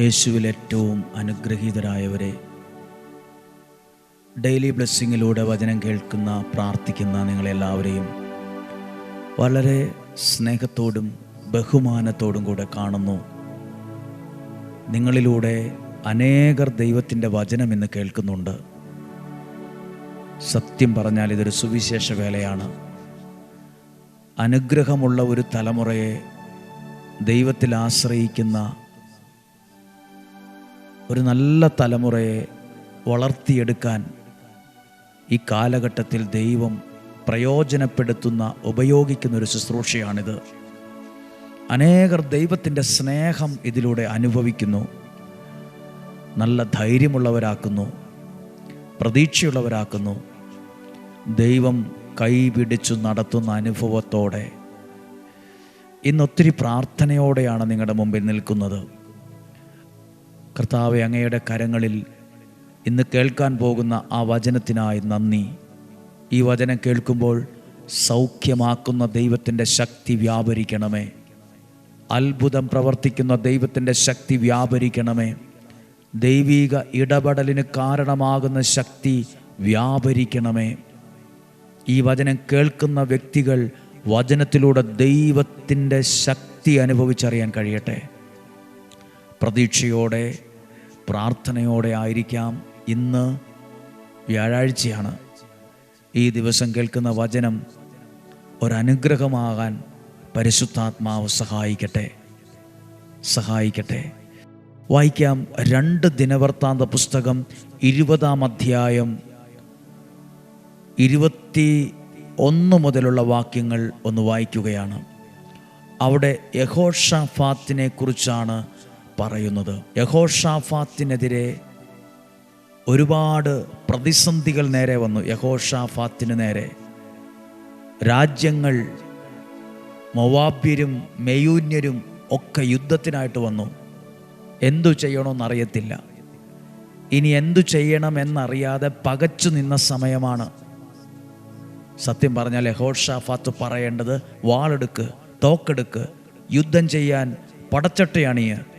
യേശുവിൽ ഏറ്റവും അനുഗ്രഹീതരായവരെ. ഡെയിലി ബ്ലെസ്സിങ്ങിലൂടെ വചനം കേൾക്കുന്ന പ്രാർത്ഥിക്കുന്ന നിങ്ങളെല്ലാവരെയും വളരെ സ്നേഹത്തോടും ബഹുമാനത്തോടും കൂടെ കാണുന്നു. നിങ്ങളിലൂടെ അനേകർ ദൈവത്തിന്റെ വചനം ഇന്ന് കേൾക്കുന്നുണ്ട്. സത്യം പറഞ്ഞാൽ ഇതൊരു സുവിശേഷ വേലയാണ് അനുഗ്രഹമുള്ള ഒരു തലമുറയെ ദൈവത്തിൽ ആശ്രയിക്കുന്ന ഒരു നല്ല തലമുറയെ വളർത്തിയെടുക്കാൻ ഈ കാലഘട്ടത്തിൽ ദൈവം പ്രയോജനപ്പെടുത്തുന്ന ഉപയോഗിക്കുന്ന ഒരു ശുശ്രൂഷയാണിത്. അനേകർ ദൈവത്തിന്റെ സ്നേഹം ഇതിലൂടെ അനുഭവിക്കുന്നു. നല്ല ധൈര്യമുള്ളവരാക്കുന്നു. പ്രതീക്ഷയുള്ളവരാക്കുന്നു. ദൈവം കൈപിടിച്ചു നടത്തുന്ന അനുഭവത്തോടെ ഇന്നൊത്തിരി പ്രാർത്ഥനയോടെയാണ് നിങ്ങളുടെ മുമ്പിൽ നിൽക്കുന്നത്. കർത്താവെ അങ്ങയുടെ കരങ്ങളിൽ ഇന്ന് കേൾക്കാൻ പോകുന്ന ആ വചനത്തിനായി നന്ദി. ഈ വചനം കേൾക്കുമ്പോൾ സൗഖ്യമാക്കുന്ന ദൈവത്തിന്റെ ശക്തി വ്യാപരിക്കണമേ. അത്ഭുതം പ്രവർത്തിക്കുന്ന ദൈവത്തിന്റെ ശക്തി വ്യാപരിക്കണമേ. ദൈവീക ഇടപെടലിന് കാരണമാകുന്ന ശക്തി വ്യാപരിക്കണമേ. ഈ വചനം കേൾക്കുന്ന വ്യക്തികൾ വചനത്തിലൂടെ ദൈവത്തിന്റെ ശക്തി അനുഭവിച്ചറിയാൻ കഴിയട്ടെ. പ്രതീക്ഷയോടെ പ്രാർത്ഥനയോടെ ആയിരിക്കാം. ഇന്ന് വ്യാഴാഴ്ചയാണ്. ഈ ദിവസം കേൾക്കുന്ന വചനം ഒരനുഗ്രഹമാകാൻ പരിശുദ്ധാത്മാവ് സഹായിക്കട്ടെ. സഹായിക്കട്ടെ. വായിക്കാം രണ്ട് ദിനവൃത്താന്ത പുസ്തകം ഇരുപതാം അധ്യായം ഇരുപത്തി ഒന്ന് മുതലുള്ള വാക്യങ്ങൾ ഒന്ന് വായിക്കുകയാണ്. അവിടെ യഹോഷാഫാത്തിനെ കുറിച്ചാണ് പറയുന്നത്. യഹോഷാഫാത്തിനെതിരെ ഒരുപാട് പ്രതിസന്ധികൾ നേരെ വന്നു. യഹോഷാഫാത്തിന് നേരെ രാജ്യങ്ങൾ മൊവാബ്യരും മെയൂന്യരും ഒക്കെ യുദ്ധത്തിനായിട്ട് വന്നു. എന്തു ചെയ്യണമെന്നറിയത്തില്ല. ഇനി എന്തു ചെയ്യണമെന്നറിയാതെ പകച്ചു നിന്ന സമയമാണ്. സത്യം പറഞ്ഞാൽ യഹോഷാഫാത്ത് പറയേണ്ടത് വാളെടുക്ക് തോക്കെടുക്ക് യുദ്ധം ചെയ്യാൻ പടച്ചട്ടയണിയ്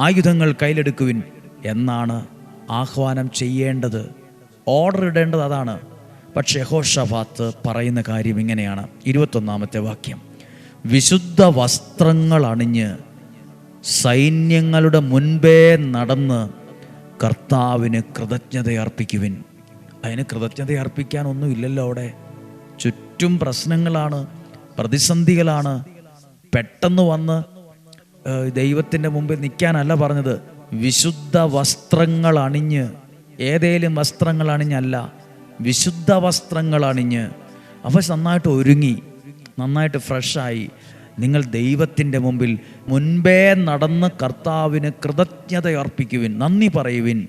ആയുധങ്ങൾ കയ്യിലെടുക്കുവിൻ എന്നാണ് ആഹ്വാനം ചെയ്യേണ്ടത്. ഓർഡർ ഇടേണ്ടത് അതാണ്. പക്ഷേ ഹോഷഫാത്ത് പറയുന്ന കാര്യം ഇങ്ങനെയാണ്. ഇരുപത്തൊന്നാമത്തെ വാക്യം. വിശുദ്ധ വസ്ത്രങ്ങൾ അണിഞ്ഞ് സൈന്യങ്ങളുടെ മുൻപേ നടന്ന് കർത്താവിന് കൃതജ്ഞത അർപ്പിക്കുവിൻ അതിന് കൃതജ്ഞത ഇല്ലല്ലോ അവിടെ. ചുറ്റും പ്രശ്നങ്ങളാണ് പ്രതിസന്ധികളാണ്. പെട്ടെന്ന് വന്ന് ദൈവത്തിന്റെ മുമ്പിൽ നിൽക്കാനല്ല പറഞ്ഞത്. വിശുദ്ധ വസ്ത്രങ്ങൾ അണിഞ്ഞ് ഏതേലും വസ്ത്രങ്ങൾ അണിഞ്ഞല്ല വിശുദ്ധ വസ്ത്രങ്ങൾ അണിഞ്ഞ് അവ നന്നായിട്ട് ഒരുങ്ങി നന്നായിട്ട് ഫ്രഷായി. നിങ്ങൾ ദൈവത്തിന്റെ മുമ്പിൽ മുൻപേ നടന്ന് കർത്താവിന് കൃതജ്ഞത അർപ്പിക്കുവിൻ നന്ദി പറയുവിൻ.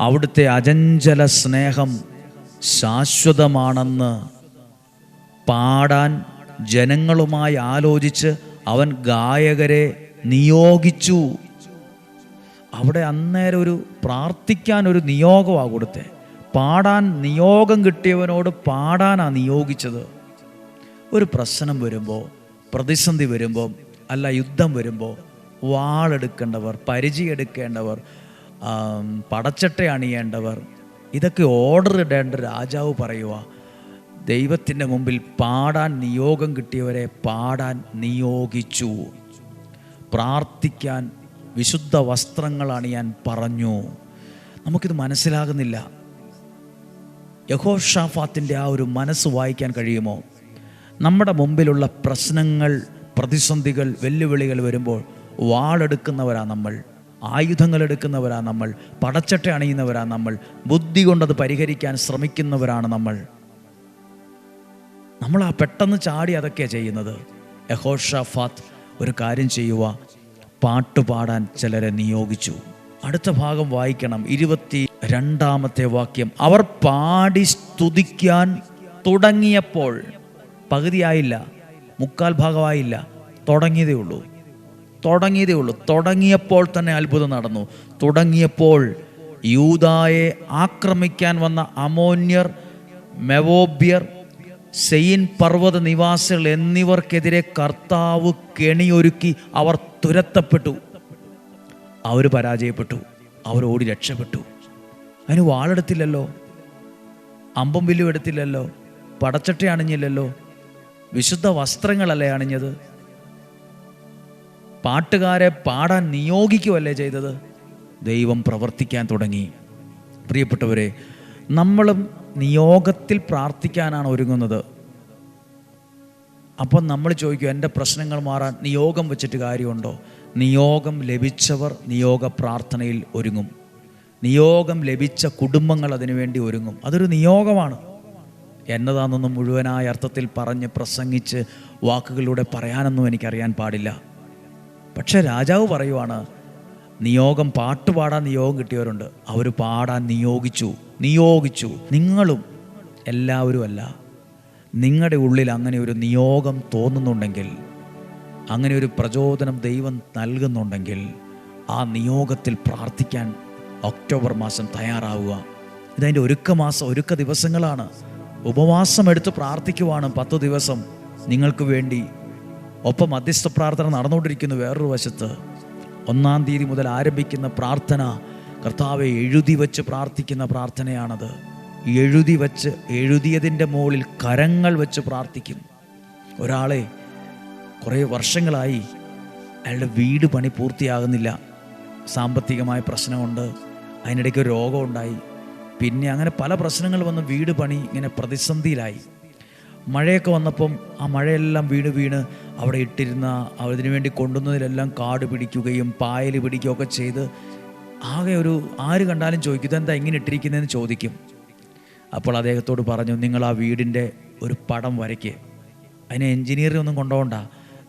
അവിടുത്തെ അജഞ്ചല സ്നേഹം ശാശ്വതമാണെന്ന് പാടാൻ ജനങ്ങളുമായി ആലോചിച്ച് അവൻ ഗായകരെ നിയോഗിച്ചു. അവിടെ അന്നേരം ഒരു പ്രാർത്ഥിക്കാൻ ഒരു നിയോഗമാണ് കൊടുത്തേ. പാടാൻ നിയോഗം കിട്ടിയവനോട് പാടാനാണ് നിയോഗിച്ചത്. ഒരു പ്രശ്നം വരുമ്പോൾ പ്രതിസന്ധി വരുമ്പോൾ അല്ല യുദ്ധം വരുമ്പോൾ വാളെടുക്കേണ്ടവർ പരിചയം എടുക്കേണ്ടവർ പടച്ചട്ട അണിയേണ്ടവർ ഇതൊക്കെ ഓർഡർ ഇടേണ്ട രാജാവ് പറയുക ദൈവത്തിന്റെ മുമ്പിൽ പാടാൻ നിയോഗം കിട്ടിയവരെ പാടാൻ നിയോഗിച്ചു. പ്രാർത്ഥിക്കാൻ വിശുദ്ധ വസ്ത്രങ്ങൾ അണിയാൻ പറഞ്ഞു. നമുക്കിത് മനസ്സിലാകുന്നില്ല. യഹോഷാഫാത്തിന്റെ ആ ഒരു മനസ്സ് വായിക്കാൻ കഴിയുമോ? നമ്മുടെ മുമ്പിലുള്ള പ്രശ്നങ്ങൾ പ്രതിസന്ധികൾ വെല്ലുവിളികൾ വരുമ്പോൾ വാളെടുക്കുന്നവരാ നമ്മൾ ആയുധങ്ങൾ എടുക്കുന്നവരാ നമ്മൾ പടച്ചട്ട അണിയുന്നവരാ നമ്മൾ ബുദ്ധി കൊണ്ടത് പരിഹരിക്കാൻ ശ്രമിക്കുന്നവരാണ് നമ്മൾ. നമ്മൾ ആ പെട്ടെന്ന് ചാടി അതൊക്കെയാണ് ചെയ്യുന്നത്. യഹോഷാഫാത്ത് ഒരു കാര്യം ചെയ്യുക പാട്ട് പാടാൻ ചിലരെ നിയോഗിച്ചു. അടുത്ത ഭാഗം വായിക്കണം. ഇരുപത്തി രണ്ടാമത്തെ വാക്യം. അവർ പാടി സ്തുതിക്കാൻ തുടങ്ങിയപ്പോൾ. പകുതിയായില്ല. മുക്കാൽ ഭാഗമായില്ല. തുടങ്ങിയതേ ഉള്ളൂ. തുടങ്ങിയതേ ഉള്ളൂ. തുടങ്ങിയപ്പോൾ തന്നെ അത്ഭുതം നടന്നു. തുടങ്ങിയപ്പോൾ യൂതായെ ആക്രമിക്കാൻ വന്ന അമോന്യർ മെവോബ്യർ സെയിൻ പർവത നിവാസികൾ എന്നിവർക്കെതിരെ കർത്താവ് കെണിയൊരുക്കി അവർ തുരത്തപ്പെട്ടു. അവർ പരാജയപ്പെട്ടു. അവർ ഓടി രക്ഷപ്പെട്ടു. അതിന് വാളെടുത്തില്ലല്ലോ? അമ്പം വില്ലും എടുത്തില്ലല്ലോ? പടച്ചട്ട അണിഞ്ഞില്ലല്ലോ? വിശുദ്ധ വസ്ത്രങ്ങളല്ലേ അണിഞ്ഞത്? പാട്ടുകാരെ പാടാൻ നിയോഗിക്കുമല്ലേ ചെയ്തത്? ദൈവം പ്രവർത്തിക്കാൻ തുടങ്ങി. പ്രിയപ്പെട്ടവരെ നമ്മളും നിയോഗത്തിൽ പ്രാർത്ഥിക്കാനാണ് ഒരുങ്ങുന്നത്. അപ്പം നമ്മൾ ചോദിക്കും എന്റെ പ്രശ്നങ്ങൾ മാറാൻ നിയോഗം വെച്ചിട്ട് കാര്യമുണ്ടോ? നിയോഗം ലഭിച്ചവർ നിയോഗ പ്രാർത്ഥനയിൽ ഒരുങ്ങും. നിയോഗം ലഭിച്ച കുടുംബങ്ങൾ അതിനുവേണ്ടി ഒരുങ്ങും. അതൊരു നിയോഗമാണ്. എന്നതാണെന്നൊന്നും മുഴുവനായ അർത്ഥത്തിൽ പറഞ്ഞ് പ്രസംഗിച്ച് വാക്കുകളിലൂടെ പറയാനൊന്നും എനിക്കറിയാൻ പാടില്ല. പക്ഷെ രാജാവ് പറയുവാണ് നിയോഗം പാട്ടുപാടാൻ നിയോഗം കിട്ടിയവരുണ്ട്. അവർ പാടാൻ നിയോഗിച്ചു. നിയോഗിച്ചു. നിങ്ങളും എല്ലാവരും അല്ല നിങ്ങളുടെ ഉള്ളിൽ അങ്ങനെ ഒരു നിയോഗം തോന്നുന്നുണ്ടെങ്കിൽ അങ്ങനെ ഒരു പ്രചോദനം ദൈവം നൽകുന്നുണ്ടെങ്കിൽ ആ നിയോഗത്തിൽ പ്രാർത്ഥിക്കാൻ ഒക്ടോബർ മാസം തയ്യാറാവുക. ഇതതിന്റെ ഒരുക്ക മാസം ഒരുക്ക ദിവസങ്ങളാണ്. ഉപവാസം എടുത്ത് പ്രാർത്ഥിക്കുവാണ് പത്ത് ദിവസം. നിങ്ങൾക്ക് വേണ്ടി ഒപ്പം മധ്യസ്ഥ പ്രാർത്ഥന നടന്നുകൊണ്ടിരിക്കുന്നു വേറൊരു വശത്ത്. ഒന്നാം തീയതി മുതൽ ആരംഭിക്കുന്ന പ്രാർത്ഥന കർത്താവെ എഴുതി വച്ച് പ്രാർത്ഥിക്കുന്ന പ്രാർത്ഥനയാണത്. എഴുതി വച്ച് എഴുതിയതിന്റെ മുകളിൽ കരങ്ങൾ വെച്ച് പ്രാർത്ഥിക്കും. ഒരാളെ കുറേ വർഷങ്ങളായി അയാളുടെ വീട് പണി പൂർത്തിയാകുന്നില്ല. സാമ്പത്തികമായ പ്രശ്നമുണ്ട്. അതിനിടയ്ക്ക് രോഗമുണ്ടായി. പിന്നെ അങ്ങനെ പല പ്രശ്നങ്ങൾ വന്ന് വീട് പണി ഇങ്ങനെ പ്രതിസന്ധിയിലായി. മഴയൊക്കെ വന്നപ്പം ആ മഴയെല്ലാം വീണ് വീണ് അവിടെ ഇട്ടിരുന്ന അതിനു വേണ്ടി കൊണ്ടുവന്നതിലെല്ലാം കാട് പിടിക്കുകയും പായൽ പിടിക്കുകയൊക്കെ ചെയ്ത് ആകെ ഒരു ആര് കണ്ടാലും ചോദിക്കും ഇതെന്താ ഇങ്ങനെ ഇട്ടിരിക്കുന്നതെന്ന് ചോദിക്കും. അപ്പോൾ അദ്ദേഹത്തോട് പറഞ്ഞു നിങ്ങൾ ആ വീടിന്റെ ഒരു പടം വരയ്ക്ക്. അതിനെ എൻജിനീയറിനെ ഒന്നും കൊണ്ടുപോകണ്ട.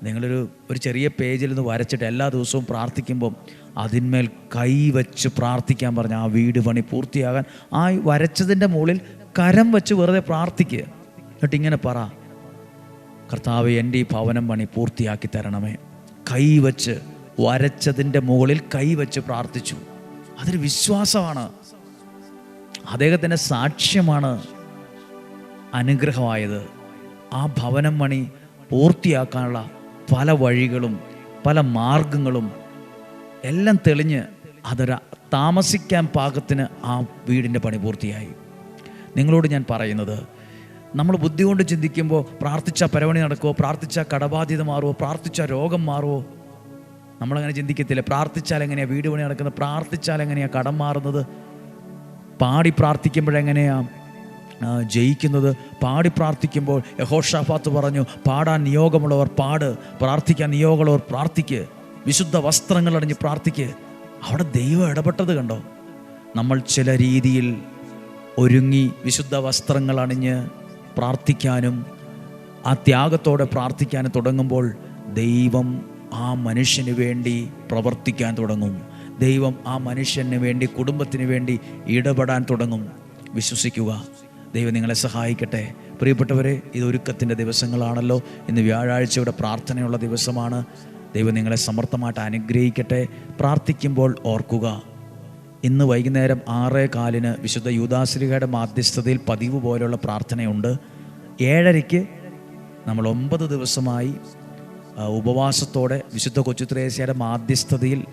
നിങ്ങളൊരു ഒരു ചെറിയ പേജിൽ നിന്ന് വരച്ചിട്ട് എല്ലാ ദിവസവും പ്രാർത്ഥിക്കുമ്പം അതിന്മേൽ കൈ വെച്ച് പ്രാർത്ഥിക്കാൻ പറഞ്ഞ ആ വീട് പണി പൂർത്തിയാകാൻ ആ വരച്ചതിന്റെ മുകളിൽ കരം വെച്ച് വെറുതെ പ്രാർത്ഥിക്കുക എന്നിട്ട് ഇങ്ങനെ പറ. കർത്താവ് എന്റെ ഈ ഭവനം പണി പൂർത്തിയാക്കി തരണമേ. കൈവച്ച് വരച്ചതിന്റെ മുകളിൽ കൈവച്ച് പ്രാർത്ഥിച്ചു. അതൊരു വിശ്വാസമാണ്. അദ്ദേഹത്തിന്റെ സാക്ഷ്യമാണ് അനുഗ്രഹമായത്. ആ ഭവനം പണി പൂർത്തിയാക്കാനുള്ള പല വഴികളും പല മാർഗങ്ങളും എല്ലാം തെളിഞ്ഞ് അതൊരു താമസിക്കാൻ പാകത്തിന് ആ വീടിന്റെ പണി പൂർത്തിയായി. നിങ്ങളോട് ഞാൻ പറയുന്നത് നമ്മൾ ബുദ്ധി കൊണ്ട് ചിന്തിക്കുമ്പോൾ പ്രാർത്ഥിച്ച പരവണി നടക്കുമോ പ്രാർത്ഥിച്ച കടബാധ്യത മാറുമോ പ്രാർത്ഥിച്ച രോഗം മാറുമോ നമ്മളങ്ങനെ ചിന്തിക്കത്തില്ല. പ്രാർത്ഥിച്ചാൽ എങ്ങനെയാണ് വീട് പണി നടക്കുന്നത്? പ്രാർത്ഥിച്ചാൽ എങ്ങനെയാണ് കടം മാറുന്നത്? പാടി പ്രാർത്ഥിക്കുമ്പോഴെങ്ങനെയാണ് ജയിക്കുന്നത്? പാടി പ്രാർത്ഥിക്കുമ്പോൾ യഹോഷാഫാത്ത് പറഞ്ഞു പാടാൻ നിയോഗമുള്ളവർ പാട് പ്രാർത്ഥിക്കാൻ നിയോഗമുള്ളവർ പ്രാർത്ഥിക്ക്. വിശുദ്ധ വസ്ത്രങ്ങൾ അണിഞ്ഞ് പ്രാർത്ഥിക്ക്. അവിടെ ദൈവം ഇടപെട്ടത് കണ്ടോ? നമ്മൾ ചില രീതിയിൽ ഒരുങ്ങി വിശുദ്ധ വസ്ത്രങ്ങൾ അണിഞ്ഞ് പ്രാർത്ഥിക്കാനും ആ ത്യാഗത്തോടെ പ്രാർത്ഥിക്കാൻ തുടങ്ങുമ്പോൾ ദൈവം ആ മനുഷ്യന് വേണ്ടി പ്രവർത്തിക്കാൻ തുടങ്ങും. ദൈവം ആ മനുഷ്യന് വേണ്ടി കുടുംബത്തിന് വേണ്ടി ഇടപെടാൻ തുടങ്ങും. വിശ്വസിക്കുക. ദൈവം നിങ്ങളെ സഹായിക്കട്ടെ. പ്രിയപ്പെട്ടവരെ ഇത് ഒരുക്കത്തിന്റെ ദിവസങ്ങളാണല്ലോ. ഇന്ന് വ്യാഴാഴ്ചയുടെ പ്രാർത്ഥനയുള്ള ദിവസമാണ്. ദൈവം നിങ്ങളെ സമർത്ഥമായിട്ട് അനുഗ്രഹിക്കട്ടെ. പ്രാർത്ഥിക്കുമ്പോൾ ഓർക്കുക ഇന്ന് വൈകുന്നേരം ആറേ കാലിന് വിശുദ്ധ യൂദാശ്രീകയുടെ മാധ്യസ്ഥതയിൽ പതിവ് പോലെയുള്ള പ്രാർത്ഥനയുണ്ട്. ഏഴരയ്ക്ക് നമ്മൾ ഒമ്പത് ദിവസമായി ഉപവാസത്തോടെ വിശുദ്ധ കൊച്ചുത്രേശ്യയുടെ മാധ്യസ്ഥതയിൽ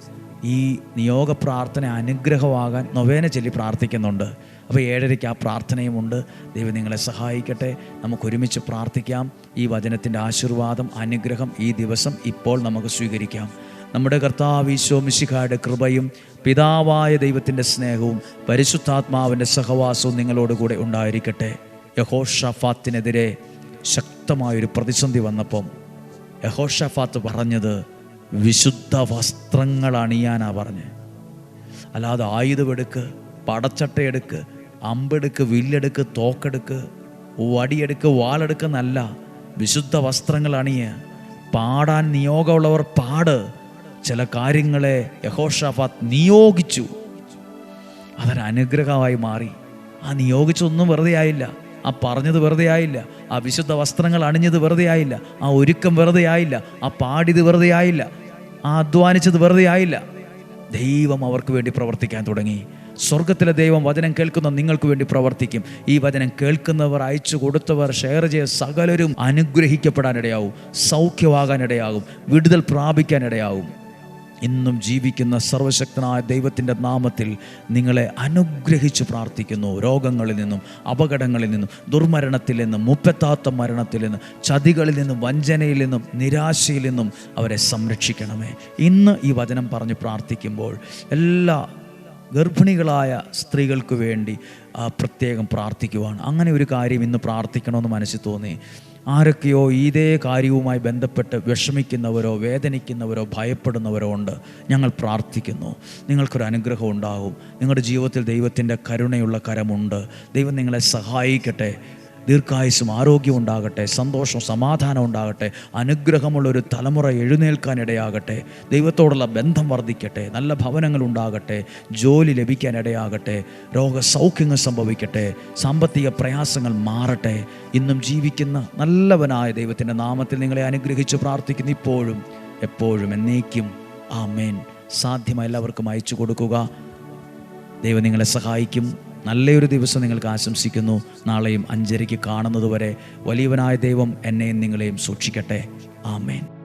ഈ നിയോഗ പ്രാർത്ഥന അനുഗ്രഹമാകാൻ നൊവേന ചൊല്ലി പ്രാർത്ഥിക്കുന്നുണ്ട്. അപ്പോൾ ഏഴരയ്ക്ക് ആ പ്രാർത്ഥനയുമുണ്ട്. ദൈവം നിങ്ങളെ സഹായിക്കട്ടെ. നമുക്ക് ഒരുമിച്ച് പ്രാർത്ഥിക്കാം. ഈ വചനത്തിന്റെ ആശീർവാദം അനുഗ്രഹം ഈ ദിവസം ഇപ്പോൾ നമുക്ക് സ്വീകരിക്കാം. നമ്മുടെ കർത്താവ് ഈശോ മിശിഖായുടെ കൃപയും പിതാവായ ദൈവത്തിന്റെ സ്നേഹവും പരിശുദ്ധാത്മാവിന്റെ സഹവാസവും നിങ്ങളോട് കൂടെ ഉണ്ടായിരിക്കട്ടെ. യഹോഷഫാത്തിനെതിരെ ശക്തമായൊരു പ്രതിസന്ധി വന്നപ്പം യഹോഷഫാത്ത് പറഞ്ഞത് വിശുദ്ധ വസ്ത്രങ്ങൾ അണിയാനാ പറഞ്ഞ്. അല്ലാതെ ആയുധമെടുക്ക് പടച്ചട്ടയെടുക്ക് അമ്പെടുക്ക് വില്ലെടുക്ക് തോക്കെടുക്ക് വടിയെടുക്ക് വാളെടുക്ക് എന്നല്ല. വിശുദ്ധ വസ്ത്രങ്ങൾ അണിയ പാടാൻ നിയോഗമുള്ളവർ പാട്. ചില കാര്യങ്ങളെ യഹോഷാഫാത്ത് നിയോഗിച്ചു. അതൊരനുഗ്രഹമായി മാറി. ആ നിയോഗിച്ചൊന്നും വെറുതെ ആയില്ല. ആ പറഞ്ഞത് വെറുതെ ആയില്ല. ആ വിശുദ്ധ വസ്ത്രങ്ങൾ അണിഞ്ഞത് വെറുതെ ആയില്ല. ആ ഒരുക്കം വെറുതെ ആയില്ല. ആ പാടിയത് വെറുതെ ആയില്ല. ആ അധ്വാനിച്ചത് വെറുതെ ആയില്ല. ദൈവം അവർക്ക് വേണ്ടി പ്രവർത്തിക്കാൻ തുടങ്ങി. സ്വർഗത്തിലെ ദൈവം വചനം കേൾക്കുന്ന നിങ്ങൾക്ക് വേണ്ടി പ്രവർത്തിക്കും. ഈ വചനം കേൾക്കുന്നവർ അയച്ചു കൊടുത്തവർ ഷെയർ ചെയ്ത സകലരും അനുഗ്രഹിക്കപ്പെടാനിടയാവും. സൗഖ്യമാകാനിടയാകും. വിടുതൽ പ്രാപിക്കാനിടയാവും ഇന്നും ജീവിക്കുന്ന സർവശക്തനായ ദൈവത്തിന്റെ നാമത്തിൽ നിങ്ങളെ അനുഗ്രഹിച്ച് പ്രാർത്ഥിക്കുന്നു. രോഗങ്ങളിൽ നിന്നും അപകടങ്ങളിൽ നിന്നും ദുർമരണത്തിൽ നിന്നും മുപ്പത്താത്ത മരണത്തിൽ നിന്നും ചതികളിൽ നിന്നും വഞ്ചനയിൽ നിന്നും നിരാശയിൽ നിന്നും അവരെ സംരക്ഷിക്കണമേ. ഇന്ന് ഈ വചനം പറഞ്ഞ് പ്രാർത്ഥിക്കുമ്പോൾ എല്ലാ ഗർഭിണികളായ സ്ത്രീകൾക്ക് വേണ്ടി പ്രത്യേകം പ്രാർത്ഥിക്കുവാണ്. അങ്ങനെ ഒരു കാര്യം ഇന്ന് പ്രാർത്ഥിക്കണമെന്ന് മനസ്സിൽ തോന്നി. ആരൊക്കെയോ ഇതേ കാര്യവുമായി ബന്ധപ്പെട്ട് വിഷമിക്കുന്നവരോ വേദനിക്കുന്നവരോ ഭയപ്പെടുന്നവരോ ഉണ്ട്. ഞങ്ങൾ പ്രാർത്ഥിക്കുന്നു. നിങ്ങൾക്കൊരു അനുഗ്രഹം ഉണ്ടാകും. നിങ്ങളുടെ ജീവിതത്തിൽ ദൈവത്തിന്റെ കരുണയുള്ള കരമുണ്ട്. ദൈവം നിങ്ങളെ സഹായിക്കട്ടെ. ദീർഘായുസും ആരോഗ്യം ഉണ്ടാകട്ടെ സന്തോഷം സമാധാനം ഉണ്ടാകട്ടെ അനുഗ്രഹമുള്ള ഒരു തലമുറ എഴുന്നേൽക്കാനിടയാകട്ടെ ദൈവത്തോടുള്ള ബന്ധം വർദ്ധിക്കട്ടെ നല്ല ഭവനങ്ങൾ ഉണ്ടാകട്ടെ ജോലി ലഭിക്കാനിടയാകട്ടെ രോഗസൗഖ്യങ്ങൾ സംഭവിക്കട്ടെ സാമ്പത്തിക പ്രയാസങ്ങൾ മാറട്ടെ. ഇന്നും ജീവിക്കുന്ന നല്ലവനായ ദൈവത്തിന്റെ നാമത്തിൽ നിങ്ങളെ അനുഗ്രഹിച്ച് പ്രാർത്ഥിക്കുന്നു ഇപ്പോഴും എപ്പോഴും എന്നേക്കും. ആമേൻ. സാധ്യമായ എല്ലാവർക്കും അയച്ചു കൊടുക്കുക. ദൈവം നിങ്ങളെ സഹായിക്കും. നല്ലൊരു ദിവസം നിങ്ങൾക്ക് ആശംസിക്കുന്നു. നാളെയും അഞ്ചരയ്ക്ക് കാണുന്നതുവരെ വലിയവനായ ദൈവം എന്നെയും നിങ്ങളെയും സൂക്ഷിക്കട്ടെ. ആമേൻ.